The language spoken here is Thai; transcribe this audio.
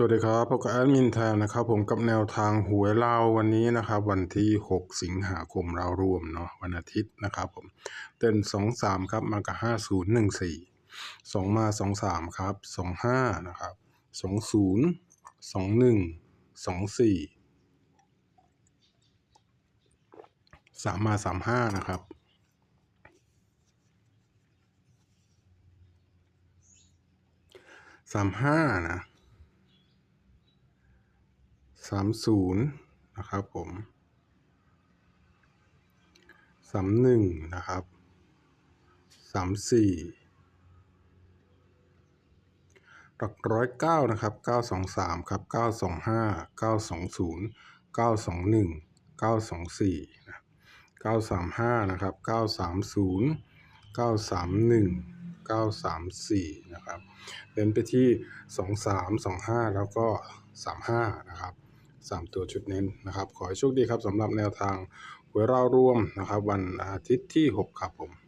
สวัสดีครับพบกับแอดมินแทนนะครับผมกับแนวทางหวยเราววันนี้นะครับวันที่ 6 สิงหาคมเรารวมเนาะวันอาทิตย์นะครับผมเต้น2 3 ครับมากับ 50 1 4 2 มา 2 3 ครับ 2 5 นะครับ 2 0 2 1 2 4 3 มา 3 5 นะครับสามห้านะ สามศูนย์นะครับผมสามหนึ่งนะครับสามสี่หลักร้อยเก้านะครับเก้าสองสามครับเก้าสองห้าเก้าสองศูนย์เก้าสองหนึ่งเก้าสองสี่นะเก้าสามห้านะครับเก้าสามศูนย์เก้าสามหนึ่งเก้าสามสี่นะครับเน้นไปที่สองสามสองห้าแล้วก็สามห้านะครับ สามตัวชุดเน้นนะครับ ขอให้โชคดีครับสำหรับแนวทางหวยเราร่วมนะครับ วันอาทิตย์ที่ 6 ครับผม